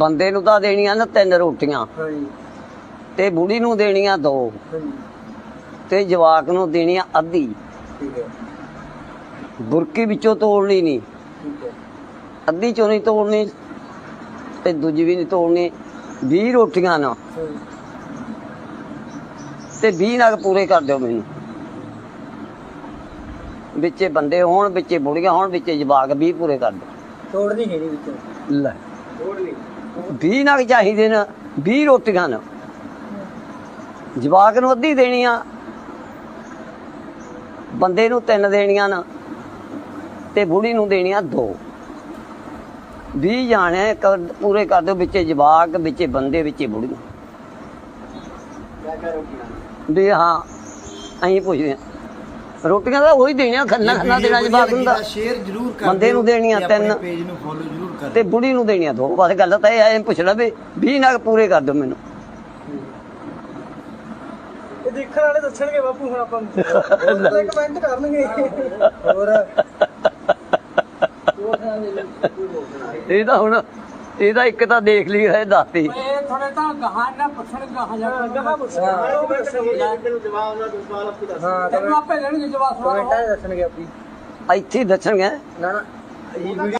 ਬੰਦੇ ਨੂੰ ਤਾਂ ਦੇਣੀਆਂ ਨਾ ਤਿੰਨ ਰੋਟੀਆਂ। ਹਾਂਜੀ। ਤੇ ਬੁੜੀ ਨੂੰ ਦੇਣੀਆਂ ਦੋ। ਹਾਂਜੀ। ਤੇ ਜਵਾਕ ਨੂੰ ਦੇਣੀਆਂ ਅੱਧੀ। ਠੀਕ ਹੈ। ਬੁਰਕੀ ਵਿੱਚੋਂ ਤੋੜਨੀ ਨਹੀਂ। ਠੀਕ ਹੈ। ਅੱਧੀ ਚੋਂ ਨਹੀਂ ਤੋੜਨੀ ਤੇ ਦੂਜੀ ਵੀ ਨਹੀਂ ਤੋੜਨੀ। 20 ਰੋਟੀਆਂ ਨਾ। ਤੇ 20 ਨਗ ਪੂਰੇ ਕਰ ਦਿਓ ਮੈਨੂੰ। ਵਿੱਚੇ ਬੰਦੇ ਹੋਣ ਵਿੱਚੇ ਬੁੜੀਆਂ ਹੋਣ ਵਿੱਚੇ ਜਵਾਕ 20 ਪੂਰੇ ਕਰ ਦਿਓ। ਤੋੜਨੀ ਨਹੀਂ ਵਿੱਚੋਂ। ਲੈ। ਤੋੜਨੀ। 20 ਨਗ ਚਾਹੀਦੇ ਨੇ 20 ਰੋਟੀਆਂ ਨਾ। ਜਵਾਕ ਨੂੰ ਅੱਧੀ ਦੇਣੀ ਆ ਬੰਦੇ ਨੂੰ ਤਿੰਨ ਦੇਣੀਆਂ ਨਾ ਤੇ ਬੁੜੀ ਨੂੰ ਦੇਣੀਆਂ ਦੋ। 20 ਜਾਣੇ ਪੂਰੇ ਕਰ ਦਿਓ ਵਿੱਚੇ ਜਵਾਕ ਵਿੱਚੇ ਬੰਦੇ ਵਿੱਚੇ ਬੁੜੀਆਂ ਕਿਆ ਕਿਆ ਰੋਟੀਆਂ ਵੀ ਹਾਂ ਅਸੀਂ ਪੁੱਛਦੇ ਹਾਂ। ਰੋਟੀਆਂ ਤਾਂ ਉਹੀ ਦੇਣੀਆਂ ਖੰਨਾ ਖੰਨਾ ਦੇਣਾ ਜਵਾਕ ਹੁੰਦਾ। ਸ਼ੇਅਰ ਜ਼ਰੂਰ ਕਰ ਬੰਦੇ ਨੂੰ ਦੇਣੀਆਂ ਤਿੰਨ। ਪੇਜ ਨੂੰ ਫੋਲੋ ਜ਼ਰੂਰ ਕਰ ਤੇ ਬੁੜੀ ਨੂੰ ਦੇਣੀਆਂ ਦੋ। ਬਸ ਗੱਲ ਤਾਂ ਇਹ ਇਹ ਪੁੱਛਣਾ ਵੀ 20 ਨਗ ਪੂਰੇ ਕਰ ਦਿਓ ਮੈਨੂੰ। ਇਹ ਦੇਖਣ ਵਾਲੇ ਦੱਸਣਗੇ ਬਾਪੂ ਹੁਣ ਆਪਾਂ ਨੂੰ। ਕਮੈਂਟ ਕਰਨਗੇ। ਹੋਰ। ਇਹ ਤਾਂ ਹੁਣ ਇਹ ਤਾਂ ਇੱਕ ਤਾਂ ਦੇਖ ਲਈ ਹੈ ਦੱਸਤੀ ਥੋੜੇ ਤਾਂ ਗਾਹਾਂ ਨਾ ਪੁੱਛਣ ਗਾਹਾਂ ਜਾ ਗਾਹਾਂ ਪੁੱਛਣਾ। ਤੈਨੂੰ ਜਵਾਬ ਉਹਨਾਂ ਦਾ ਸਵਾਲ ਆਪੇ ਦੱਸ। ਹਾਂ ਤੈਨੂੰ ਆਪੇ ਲੈਣਗੇ ਜਵਾਬ ਸਵਾਲ। ਕਮੈਂਟਾਂ 'ਚ ਦੱਸਣਗੇ ਆਪੀ। ਇੱਥੇ ਹੀ ਦੱਸਣਗੇ। ਨਾ ਨਾ। ਇਹ ਵੀਡੀਓ